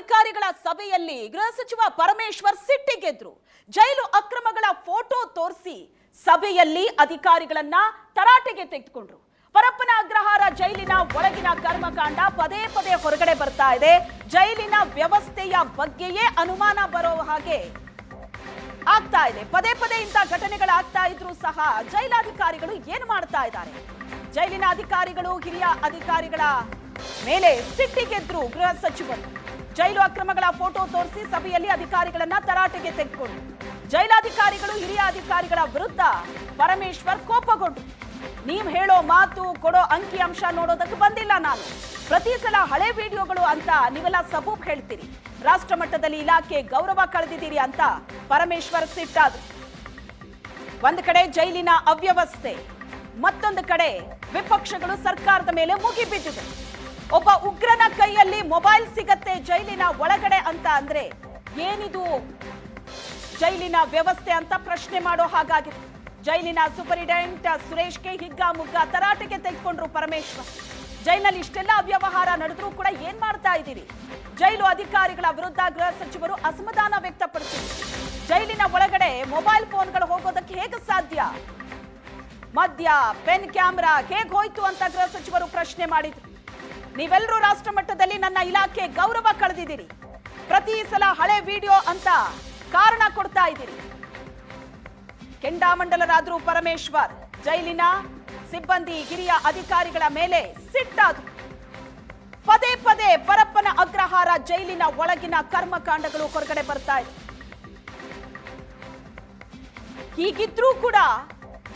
ಅಧಿಕಾರಿಗಳ ಸಭೆಯಲ್ಲಿ ಗೃಹ ಸಚಿವ ಪರಮೇಶ್ವರ್ ಸಿಟ್ಟಿಗೆದ್ರು ಜೈಲು ಅಕ್ರಮಗಳ ಫೋಟೋ ತೋರಿಸಿ ಸಭೆಯಲ್ಲಿ ಅಧಿಕಾರಿಗಳನ್ನ ತರಾಟೆಗೆ ತೆಗೆದುಕೊಂಡ್ರು. ಪರಪ್ಪನ ಅಗ್ರಹಾರ ಜೈಲಿನ ಒಳಗಿನ ಕರ್ಮಕಾಂಡ ಪದೇ ಪದೇ ಹೊರಗಡೆ ಬರ್ತಾ ಇದೆ. ಜೈಲಿನ ವ್ಯವಸ್ಥೆಯ ಬಗ್ಗೆಯೇ ಅನುಮಾನ ಬರೋ ಹಾಗೆ ಆಗ್ತಾ ಇದೆ. ಪದೇ ಪದೇ ಇಂಥ ಘಟನೆಗಳಾಗ್ತಾ ಇದ್ರು ಸಹ ಜೈಲಾಧಿಕಾರಿಗಳು ಏನು ಮಾಡ್ತಾ ಇದ್ದಾರೆ? ಜೈಲಿನ ಅಧಿಕಾರಿಗಳು, ಹಿರಿಯ ಅಧಿಕಾರಿಗಳ ಮೇಲೆ ಸಿಟ್ಟಿಗೆದ್ರು ಗೃಹ ಸಚಿವರು. ಜೈಲು ಅಕ್ರಮಗಳ ಫೋಟೋ ತೋರಿಸಿ ಸಭೆಯಲ್ಲಿ ಅಧಿಕಾರಿಗಳನ್ನ ತರಾಟೆಗೆ ತೆಗೆದುಕೊಂಡು ಜೈಲಾಧಿಕಾರಿಗಳು, ಹಿರಿಯ ಅಧಿಕಾರಿಗಳ ವಿರುದ್ಧ ಪರಮೇಶ್ವರ್ ಕೋಪಗೊಂಡು. ನೀವ್ ಹೇಳೋ ಮಾತು, ಕೊಡೋ ಅಂಕಿ ಅಂಶ ನೋಡೋದಕ್ಕೆ ಬಂದಿಲ್ಲ ನಾನು. ಪ್ರತಿ ಸಲ ಹಳೆ ವಿಡಿಯೋಗಳು ಅಂತ ನೀವೆಲ್ಲ ಸಬೂಬ್ ಹೇಳ್ತೀರಿ. ರಾಷ್ಟ್ರ ಮಟ್ಟದಲ್ಲಿ ಇಲಾಖೆ ಗೌರವ ಕಳೆದಿದ್ದೀರಿ ಅಂತ ಪರಮೇಶ್ವರ್ ಸಿಟ್ಟಾದ್ರು. ಒಂದ್ ಕಡೆ ಜೈಲಿನ ಅವ್ಯವಸ್ಥೆ, ಮತ್ತೊಂದು ಕಡೆ ವಿಪಕ್ಷಗಳು ಸರ್ಕಾರದ ಮೇಲೆ ಮುಗಿಬಿದ್ದಿದೆ. ಒಬ್ಬ ಉಗ್ರನ ಕೈಯಲ್ಲಿ ಮೊಬೈಲ್ ಸಿಗತ್ತೆ ಜೈಲಿನ ಒಳಗಡೆ ಅಂತ ಅಂದ್ರೆ ಏನಿದು? ಜೈಲಿನ ವ್ಯವಸ್ಥೆ ಅಂತ ಪ್ರಶ್ನೆ ಮಾಡೋ ಹಾಗಾಗಿದೆ. ಜೈಲಿನ ಸೂಪರಿಂಟೆಂಡೆಂಟ್ ಸುರೇಶ್ಗೆ ಹಿಗ್ಗ ಮುಗ್ಗ ತರಾಟೆಗೆ ತೆಗೆದುಕೊಂಡ್ರು ಪರಮೇಶ್ವರ್. ಜೈಲಿನಲ್ಲಿ ಇಷ್ಟೆಲ್ಲ ಅವ್ಯವಹಾರ ನಡೆದ್ರೂ ಕೂಡ ಏನ್ ಮಾಡ್ತಾ ಇದ್ದೀರಿ? ಜೈಲು ಅಧಿಕಾರಿಗಳ ವಿರುದ್ಧ ಗೃಹ ಸಚಿವರು ಅಸಮಾಧಾನ ವ್ಯಕ್ತಪಡಿಸಿದ್ರು. ಜೈಲಿನ ಒಳಗಡೆ ಮೊಬೈಲ್ ಫೋನ್ಗಳು ಹೋಗೋದಕ್ಕೆ ಹೇಗೆ ಸಾಧ್ಯ? ಮದ್ಯ, ಪೆನ್ ಕ್ಯಾಮ್ರಾ ಹೇಗೆ ಹೋಯ್ತು ಅಂತ ಗೃಹ ಸಚಿವರು ಪ್ರಶ್ನೆ ಮಾಡಿದ್ರು. ನೀವೆಲ್ಲರೂ ರಾಷ್ಟ್ರ ಮಟ್ಟದಲ್ಲಿ ನನ್ನ ಇಲಾಖೆ ಗೌರವ ಕಳೆದಿದ್ದೀರಿ. ಪ್ರತಿ ಸಲ ಹಳೆ ವಿಡಿಯೋ ಅಂತ ಕಾರಣ ಕೊಡ್ತಾ ಇದ್ದೀರಿ. ಕೆಂಡಾಮಂಡಲರಾದ್ರೂ ಪರಮೇಶ್ವರ್, ಜೈಲಿನ ಸಿಬ್ಬಂದಿ ಹಿರಿಯ ಅಧಿಕಾರಿಗಳ ಮೇಲೆ ಸಿಟ್ಟಾದ್ರು. ಪದೇ ಪದೇ ಪರಪ್ಪನ ಅಗ್ರಹಾರ ಜೈಲಿನ ಒಳಗಿನ ಕರ್ಮಕಾಂಡಗಳು ಹೊರಗಡೆ ಬರ್ತಾ ಇದೆ ಹೀಗಿದ್ರೂ ಕೂಡ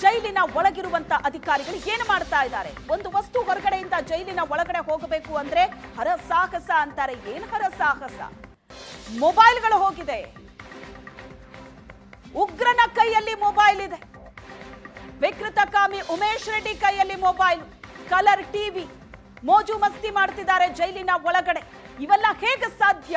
ಜೈಲಿನ ಒಳಗಿರುವಂತ ಅಧಿಕಾರಿಗಳು ಏನು ಮಾಡ್ತಾ ಇದ್ದಾರೆ? ಒಂದು ವಸ್ತು ಹೊರಗಡೆಯಿಂದ ಜೈಲಿನ ಒಳಗಡೆ ಹೋಗಬೇಕು ಅಂದ್ರೆ ಹರಸಾಹಸ ಅಂತಾರೆ. ಏನ್ ಹರಸಾಹಸ ಮೊಬೈಲ್ಗಳು ಹೋಗಿದೆ. ಉಗ್ರನ ಕೈಯಲ್ಲಿ ಮೊಬೈಲ್ ಇದೆ. ವಿಕೃತ ಕಾಮಿ ಉಮೇಶ್ ರೆಡ್ಡಿ ಕೈಯಲ್ಲಿ ಮೊಬೈಲ್, ಕಲರ್ ಟಿವಿ, ಮೋಜು ಮಸ್ತಿ ಮಾಡ್ತಿದ್ದಾರೆ ಜೈಲಿನ ಒಳಗಡೆ. ಇವೆಲ್ಲ ಹೇಗೆ ಸಾಧ್ಯ?